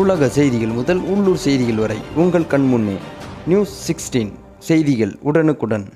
உலக செய்திகள் முதல் உள்ளூர் செய்திகள் வரை உங்கள் கண்முன்னே நியூஸ் சிக்ஸ்டீன் செய்திகள் உடனுக்குடன்.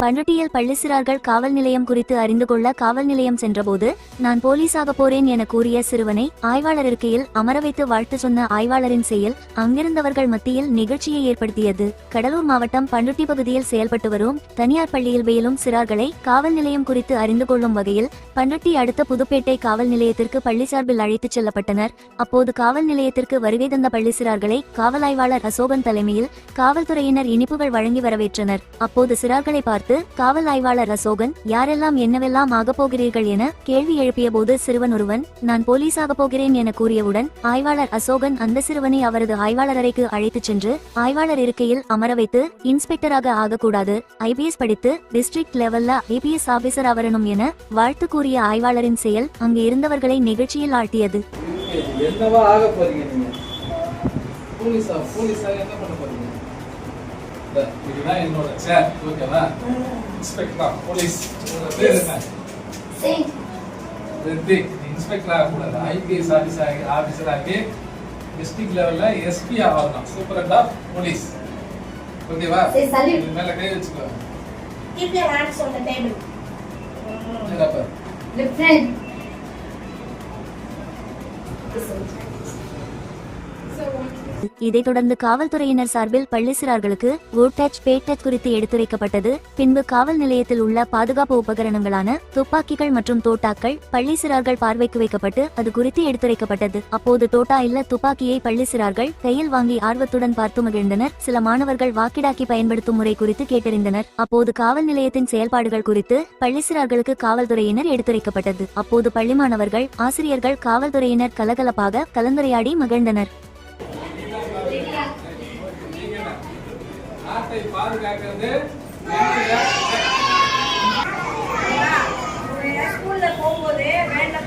பண்ருட்டியில் பள்ளிசிறார்கள் காவல் நிலையம் குறித்து அறிந்து கொள்ள காவல் நிலையம் சென்றபோது நான் போலீஸாக போறேன் என கூறிய சிறுவனை ஆய்வாளர் இருக்கையில் அமர வைத்து வாழ்த்து சொன்ன ஆய்வாளரின் செயல் அங்கிருந்தவர்கள் மத்தியில் நிகழ்ச்சியை ஏற்படுத்தியது. கடலூர் மாவட்டம் பண்ருட்டி பகுதியில் செயல்பட்டு வரும் தனியார் பள்ளியில் பயிலும் சிறார்களை காவல் நிலையம் குறித்து அறிந்து கொள்ளும் வகையில் பண்ருட்டி அடுத்த புதுப்பேட்டை காவல் நிலையத்திற்கு பள்ளி சார்பில் அழைத்துச் செல்லப்பட்டனர். அப்போது காவல் நிலையத்திற்கு வருகை தந்த பள்ளி சிறார்களை காவல் ஆய்வாளர் அசோகன் தலைமையில் காவல்துறையினர் இனிப்புகள் வழங்கி வரவேற்றனர். அப்போது சிறார்களை பார்த்து காவல் ஆய்வாளர் அசோகன் யாரெல்லாம் என்னவெல்லாம் ஆகப் போகிறீர்கள் என கேள்வி எழுப்பிய போது சிறுவன் ஒருவன் நான் போலீஸாக போகிறேன் என கூறியவுடன் ஆய்வாளர் அசோகன் அந்த சிறுவனை அவரது ஆய்வாளர் அறைக்கு அழைத்துச் சென்று ஆய்வாளர் இருக்கையில் அமர வைத்து இன்ஸ்பெக்டராக ஆகக்கூடாது. ஐபிஎஸ் படித்து டிஸ்ட்ரிக்ட் லெவல்ல ஐபிஎஸ் ஆபீசர் ஆவரணும் என வாழ்த்து கூறிய ஆய்வாளரின் செயல் அங்கு இருந்தவர்களை நிகழ்ச்சியில் ஆழ்த்தியது. இதுதான் என்னோட சேர் ஓகேவா இன்ஸ்பெக்டரா போலீஸ் பேர் என்ன? ரித்திக் இன்ஸ்பெக்டர் ஆகக்கூடாது ஐபிஎஸ் ஆஃபீஸர் ஆஃபீஸர் ஆகி டிஸ்ட்ரிக்ட் லெவல்ல எஸ்பி ஆகணும் சூப்பரண்ட் ஆஃப் போலீஸ் ஓகேவா. இது மேல கை வச்சுக்கோ. Keep your hands on the table. நேரா பாரு. இதைத் தொடர்ந்து காவல்துறையினர் சார்பில் பள்ளி சிறார்களுக்கு பேட்டச் குறித்து எடுத்துரைக்கப்பட்டது. பின்பு காவல் நிலையத்தில் உள்ள பாதுகாப்பு உபகரணங்களான துப்பாக்கிகள் மற்றும் தோட்டாக்கள் பள்ளி சிறார்கள் பார்வைக்கு வைக்கப்பட்டு அது குறித்து எடுத்துரைக்கப்பட்டது. அப்போது தோட்டா இல்ல துப்பாக்கியை பள்ளி சிறார்கள் கையில் வாங்கி ஆர்வத்துடன் பார்த்து மகிழ்ந்தனர். சில மாணவர்கள் வாக்கிடாக்கி பயன்படுத்தும் முறை குறித்து கேட்டறிந்தனர். அப்போது காவல் நிலையத்தின் செயல்பாடுகள் குறித்து பள்ளி சிறார்களுக்கு காவல்துறையினர் எடுத்துரைக்கப்பட்டது. அப்போது பள்ளி மாணவர்கள் ஆசிரியர்கள் காவல்துறையினர் கலகலப்பாக கலந்துரையாடி மகிழ்ந்தனர். நாட்டை பாதுகாக்கிறது ஸ்கூல்ல போகும்போது வேன்ல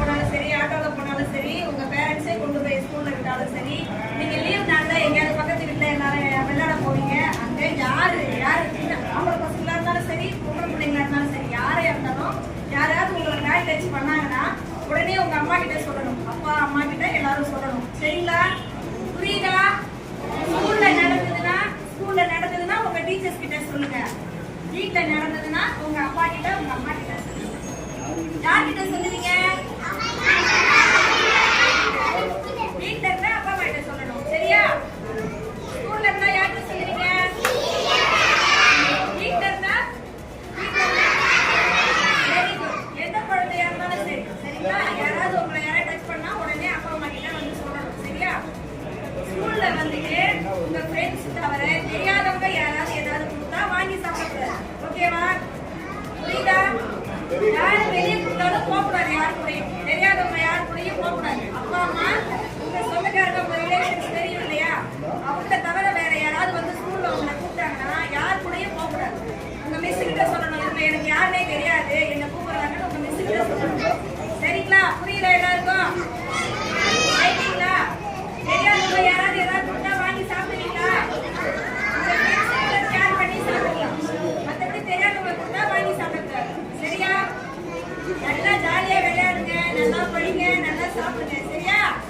உங்க கிட்ட சொல்லுங்க. வீட்டுல நடந்ததுன்னா உங்க அப்பா கிட்ட உங்க அம்மா கிட்ட சொல்லுங்க. யார்கிட்ட சொல்லுவீங்க? parte,